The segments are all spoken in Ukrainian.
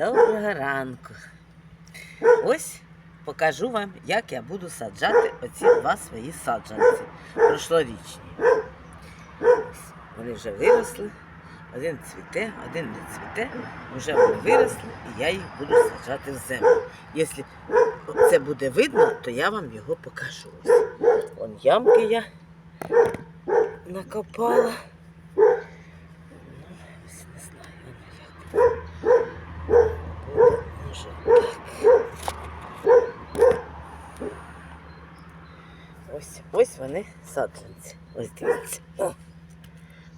Доброго ранку. Ось покажу вам, як я буду саджати оці два свої саджанці прошлорічні. Вони вже виросли. Один цвіте, один не цвіте. Вже вони виросли, і я їх буду саджати в землю. Якщо це буде видно, то я вам його покажу. Ось. Вон ямки я накопала. Ну, ось не знаю, воно як буде. Може так. Ось, ось вони саджанці. Ось дивіться. О.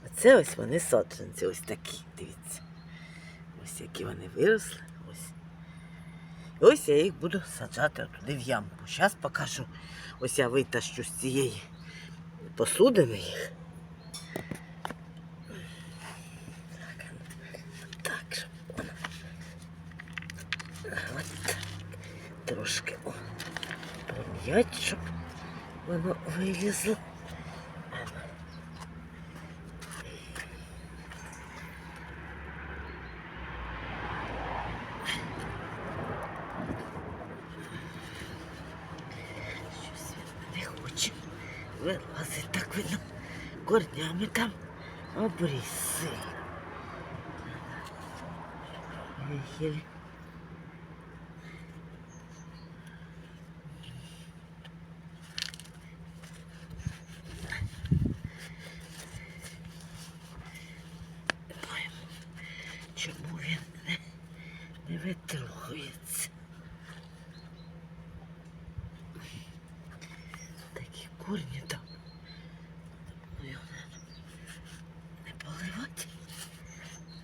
Оце ось вони саджанці, ось такі, дивіться. Ось які вони виросли. Ось. Ось я їх буду саджати туди в ямку. Зараз покажу. Ось я витащу з цієї посудини їх. Так, так. Так. Трошки о, пром'ять, щоб воно вилізло. Щось він не хоче вилазить, так видно, корнями там обріси.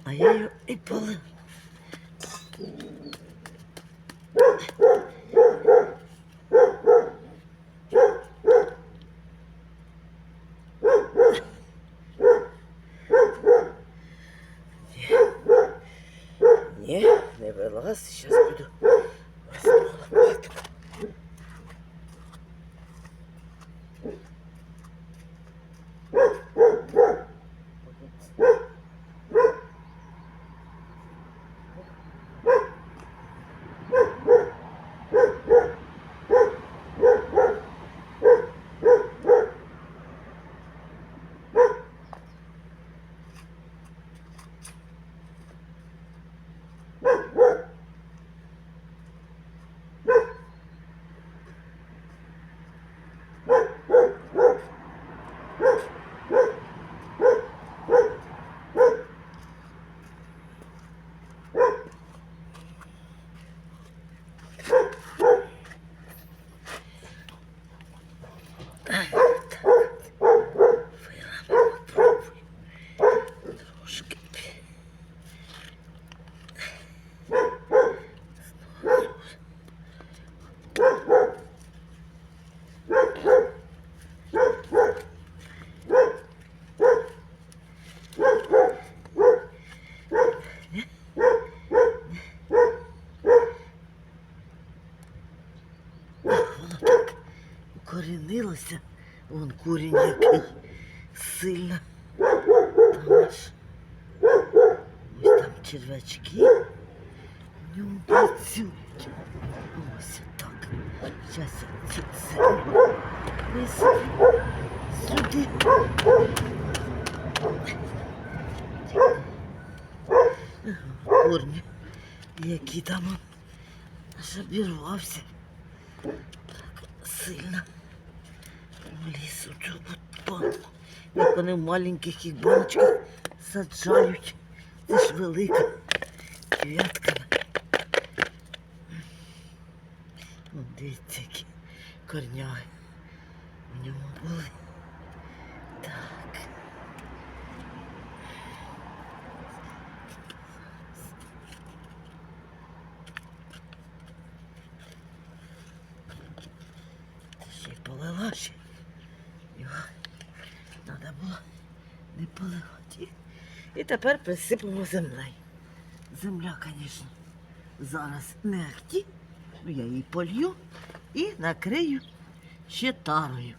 А я укорінилося. Вон курінь який сильно. Там аж ось там червячки в ньому працюють. Ось так. Зараз я цю землю висиплю сюди. Корні, які там он аж обірвався. Так сильно Вони в маленьких їх баночках саджають. Це ж велика квятками. Дивіться, які корняги в ньому були. Так. Ще й полила ще. Його треба було не поливати. І тепер присипемо землею. Земля, звісно, зараз не ахті. Ну, я її полью і накрию ще тарою.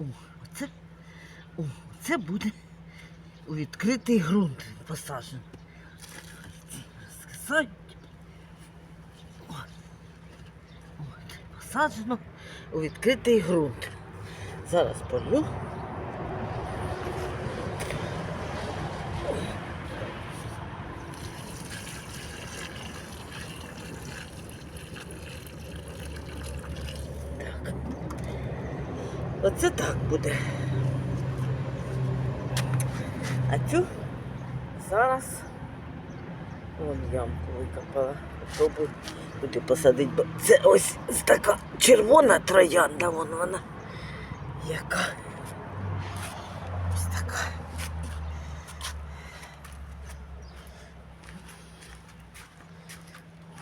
О, оце О, це буде у відкритий ґрунт посаджено. Ці розкисають. О, От, посаджено у відкритий ґрунт. Зараз полю. Оце так буде. А цю зараз вон ямку викопала. Попробую туди посадити. Бо це ось така червона троянда, вон вона. Яка. Ось така.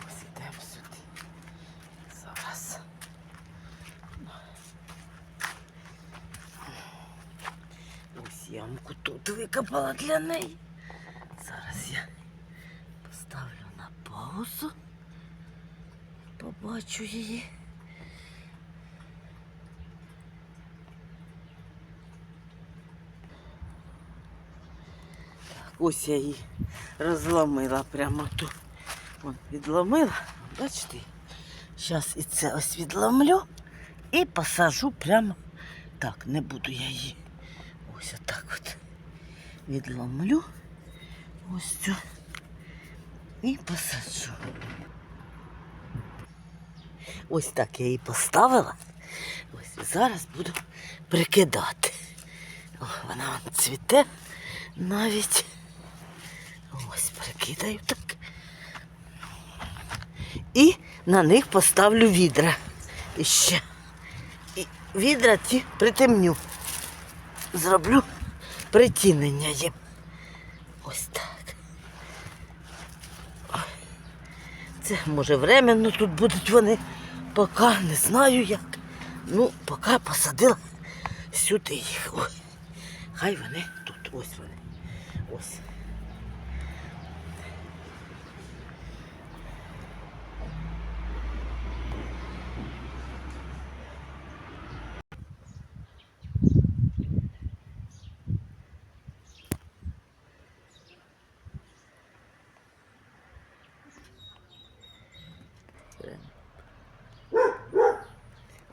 Ось ідемо сюди. Зараз. Ось ямку тут викопала для неї. Зараз я поставлю на паузу. Побачу її. Так, ось я її розломила прямо тут. Вон, відломила. Бачите? Зараз і це ось відломлю і посажу прямо. Так, не буду я її. Ось отак от. Відломлю ось цю і посаджу. Ось так я її поставила. Ось зараз буду прикидати. О, вона вон цвіте навіть. Ось прикидаю так. І на них поставлю відра. І ще. І відра ті притемню. Зроблю притінення їм. Ось так. Ой. Це може временно тут будуть вони, поки не знаю як. Ну, поки посадила сюди їх. Ой. Хай вони тут, ось вони. Ось.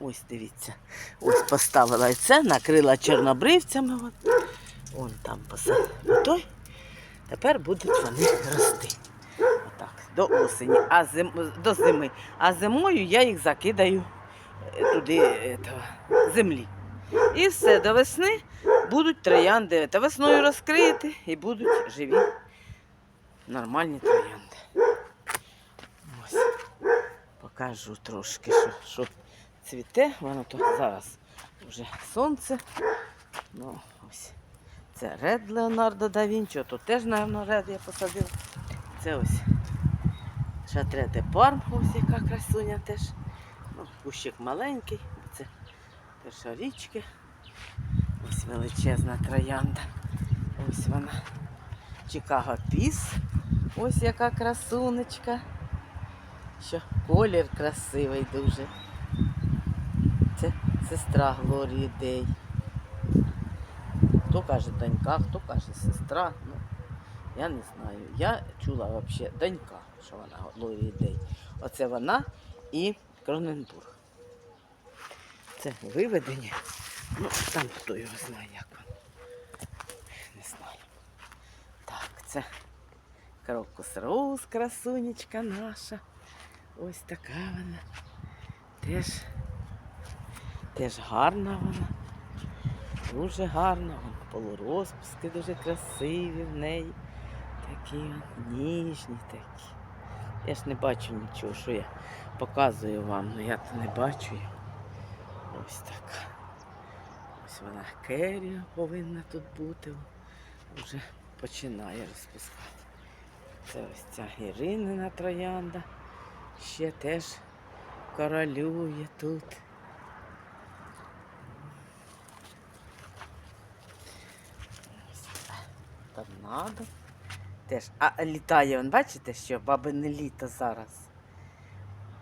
Ось дивіться. Ось поставила це, накрила чорнобривцями. Вон, там посадила. Той. Тепер будуть вони рости. Отак, до осені, а зим, до зими. А зимою я їх закидаю е, туди е, того, землі. І все, до весни будуть троянди. Та весною розкриєте і будуть живі нормальні троянди. Ось. Покажу трошки, що, що цвіте. Воно то зараз вже сонце. Ну, ось. Це ред Леонардо да Вінчі, тут теж, мабуть, ред я посадила. Це ось шатре де парм, ось яка красуня теж. Ну, кущик маленький, це першорічки. Ось величезна троянда. Ось вона. Чикаго Піс. Ось яка красунечка. Що колір красивий дуже. Сестра Глорії Дей. Хто каже донька, хто каже сестра. Ну, я не знаю. Я чула взагалі донька, що вона Глорії Дей. Оце вона і Кроненбург. Це виведення. Ну, там хто його знає, як воно. Не знаю. Так, це крокус роуз, красунечка наша. Ось така вона. Теж, теж гарна вона. Дуже гарна. Полурозпуски дуже красиві в неї. Такі ніжні такі. Я ж не бачу нічого, що я показую вам, але я то не бачу. Ось така. Ось вона керія повинна тут бути. Вже починає розпускати. Це ось ця Іринина троянда. Ще теж королює тут. Торнадо. Теж. А літає, вон, бачите, що бабине літо зараз.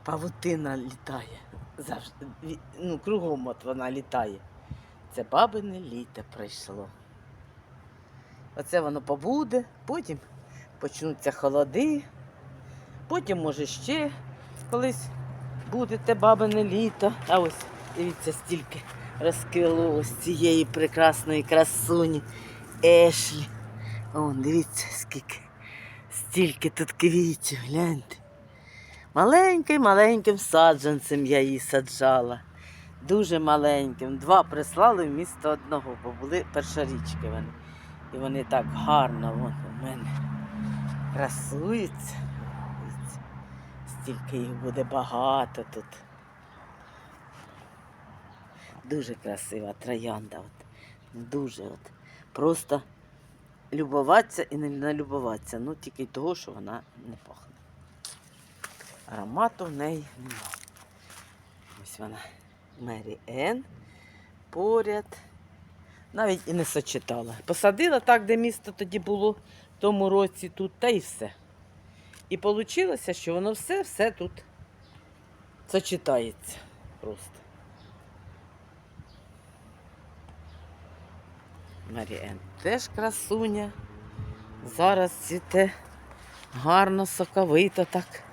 Павутина літає. Завжди. Ну, кругом от вона літає. Це бабине літо прийшло. Оце воно побуде, потім почнуться холоди, потім, може, ще колись буде те бабине літо. А ось дивіться, стільки розквіло ось цієї прекрасної красуні Ешлі. О, дивіться, скільки, стільки тут квітів, гляньте. Маленьким, маленьким саджанцем я її саджала. Дуже маленьким. Два прислали вмісто одного, бо були першорічки вони. І вони так гарно вон, у мене красуються. Стільки їх буде багато тут. Дуже красива троянда. От. Дуже от. Просто любуватися і не налюбуватися. Ну тільки того, що вона не пахне. Аромату в неї немає. Ось вона. Мері Енн поряд. Навіть і не сочетала. Посадила так, де місто тоді було в тому році тут, та й все. І вийшло, що воно все-все тут сочетається просто. Маріен теж красуня. Зараз цвіте гарно, соковито так.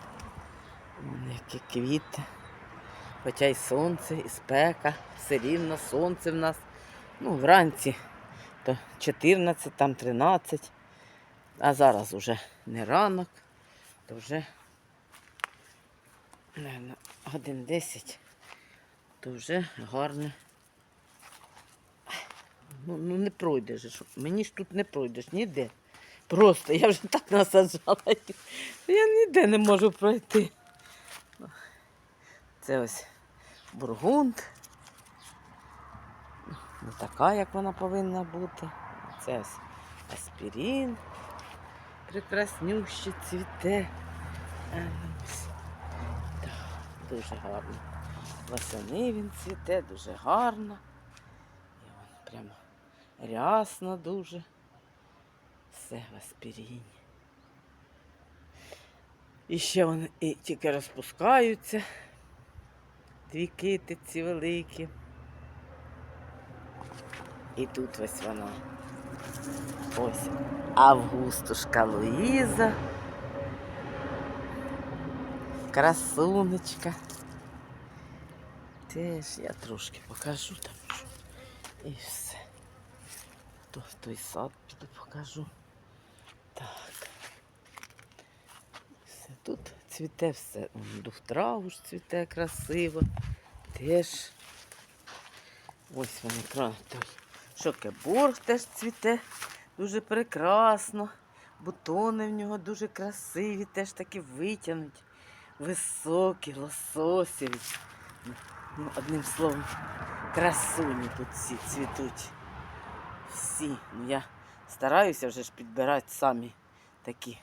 Які квіти. Хоча й сонце, і спека, все рівно сонце в нас. Ну, вранці то 14, там 13. А зараз уже не ранок, то вже наверно, годин 10, то вже гарне. Ну, ну не пройдеш. Мені ж тут не пройдеш ніде. Просто я вже так насаджала. Я ніде не можу пройти. Це ось бургунд. Не така, як вона повинна бути. Це ось аспірин. Прекраснюще цвіте. Ну. Так, Дуже гарно. Восени він цвіте, дуже гарно. І прямо рясно дуже. Все в. І ще вони і тільки розпускаються. Дві китиці великі. І тут ось вона. Ось Августушка Луїза. Красунечка. Теж я трошки покажу там. І все. То той сад піду покажу. Так. Все тут цвіте все. Дуфтрауш цвіте красиво. Теж. Ось вони той Шокеборг теж цвіте. Дуже прекрасно. Бутони в нього дуже красиві, теж такі витягнуті, високі, лососєві. Ну, одним словом, красуні тут всі цвітуть. Всі. Ну, Я стараюся вже ж підбирати самі такі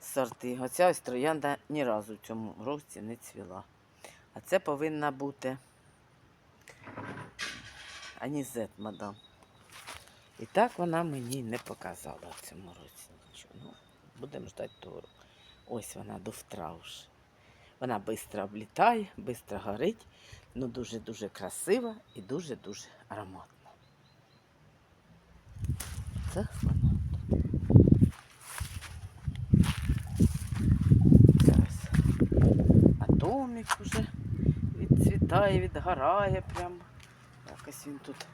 сорти. Оця ось троянда ні разу в цьому році не цвіла. А це повинна бути Анізет, мадам. І так вона мені не показала в цьому році нічого. Ну, будемо ждати того. Ось вона довтрауш. Вона швидко облітає, швидко горить, ну дуже-дуже красива і дуже-дуже ароматна. Це вона. Це ось атомік уже відцвітає, відгорає прямо. Якось він тут.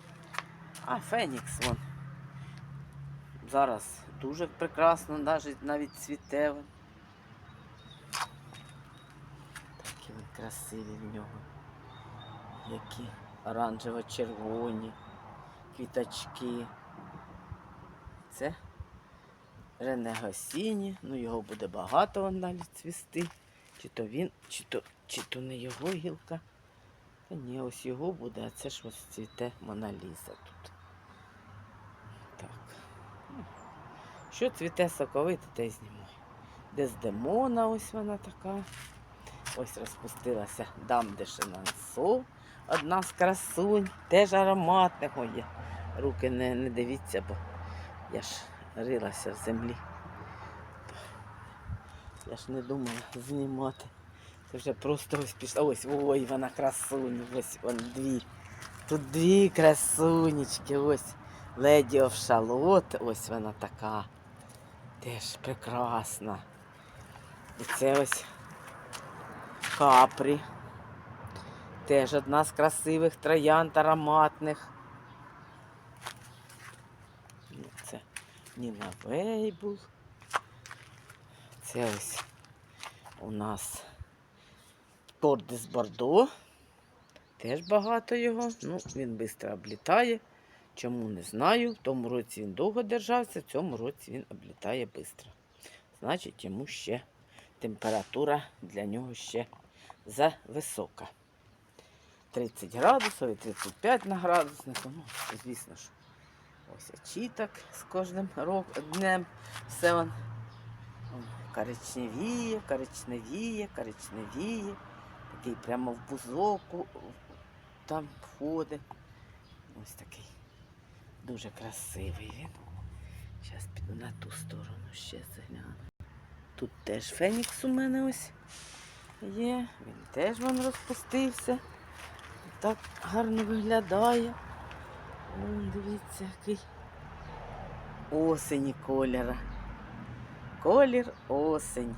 А, Фенікс вон. Зараз дуже прекрасно, навіть, навіть цвіте. Такі він красиві в нього. Які оранжево-червоні квіточки. Це Рене Госіні. Ну його буде багато вон далі цвісти. Чи то він, чи то, чи то не його гілка. Та ні, ось його буде, а це ж ось цвіте Моналіза тут. Так. Що цвіте соковите, те й знімаю. Дездемона ось вона така. Ось розпустилася дам. Одна з красунь, теж ароматних. Ой, я руки не, не дивіться, бо я ж рилася в землі. Я ж не думала знімати. Це вже просто ось пішла. Ось, ой, вона красуня, ось вон дві. Тут дві красунечки, ось леді Овшалот, ось вона така. Теж прекрасна. І це ось капрі. Теж одна з красивих троянд ароматних. Ну, Це Ніна Вейбул. Це ось у нас Тордис Бордо. Теж багато його. Ну, він швидко облітає. Чому не знаю. В тому році він довго держався, в цьому році він облітає швидко. Значить, йому ще температура для нього ще зависока. 30 градусів і 35 на градуснику. Ну, звісно ж, ось очіток з кожним рок- днем. Все он коричневіє, коричневіє, коричневіє. Такий прямо в бузок там входить. Ось такий дуже красивий він. Зараз піду на ту сторону ще загляну. Тут теж фенікс у мене ось є. Він теж вон розпустився. Так гарно виглядає. Вон, дивіться, який осені кольора. Колір осень.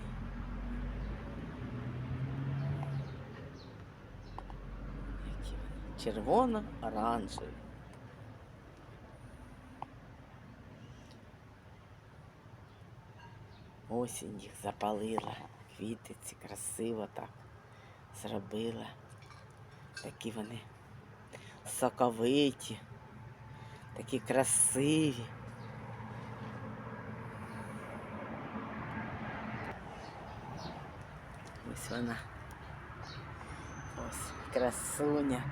Які вони червоно-оранжеві. Осінь їх запалила, квітиці красиво так зробила. Такі вони соковиті, такі красиві. Ось вона. Ось красуня.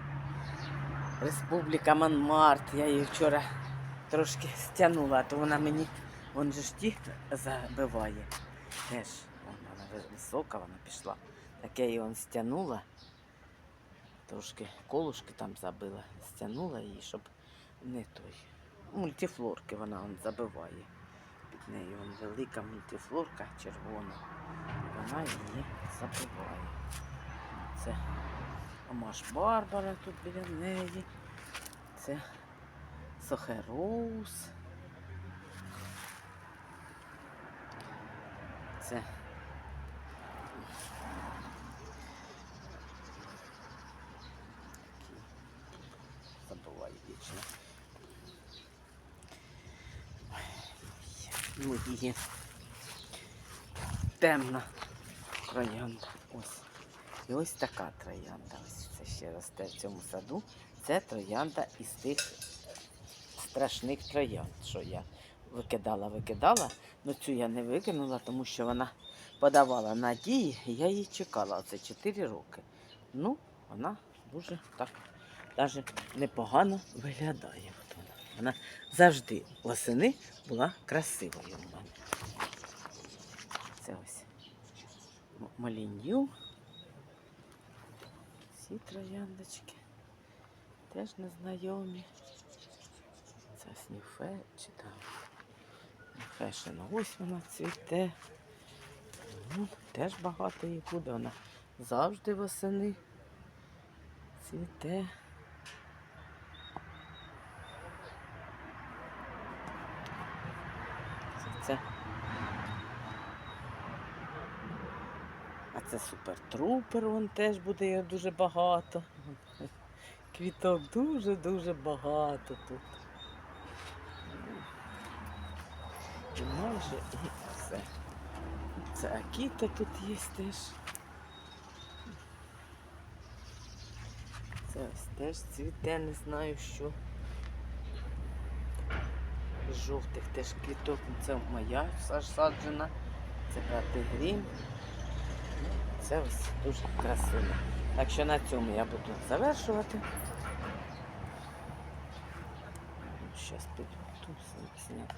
Республіка Монмарт. Я її вчора трошки стягнула, а то вона мені вон же ж ті забиває. Теж вон вона ви- висока, вона пішла. Так я її вон стягнула. Трошки колушки там забила. Стягнула її, щоб не той. Мультифлорки вона вон забиває. Під нею вон велика мультифлорка червона. Вона її забиває. Це Маш Барбара тут біля неї. Це Сохероуз. Це забуваю вічно. Ну темна троянда. Ось. І ось така троянда. Ось це ще росте в цьому саду. Це троянда із тих страшних троянд, що я викидала, викидала. Ну цю я не викинула, тому що вона подавала надії, і я її чекала. Оце 4 роки. Ну, вона дуже так навіть непогано виглядає. Вона. завжди восени була красивою в мене. Це ось малінью. Ці трояндочки теж незнайомі. Це сніфе чи там. Фешена. Ось вона цвіте. Ну, теж багато її буде. Вона завжди восени цвіте. Це. А це супер трупер, вон теж буде його дуже багато. Квіток дуже-дуже багато тут. І майже і все. Це Акіта тут є теж. Це ось теж цвіте, не знаю що. Жовтих теж квіток. Це моя саджена. Це брати грім. Це ось дуже красиво. Так що на цьому я буду завершувати. Зараз піду тут зняти.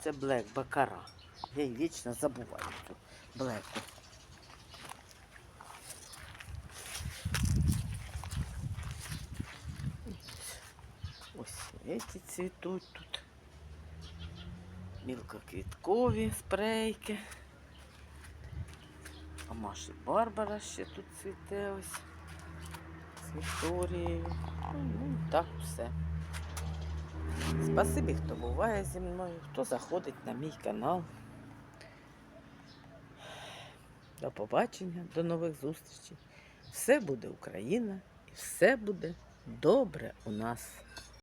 Це Блек Бакара. Я її вічно забуваю цю блеку. Ось ці цвітуть тут. Мілкоквіткові спрейки. А Маші Барбара ще тут цвіте ось. З Вікторією. Ну, ну, так все. Спасибі, хто буває зі мною, хто заходить на мій канал. До побачення, до нових зустрічей. Все буде Україна і все буде добре у нас.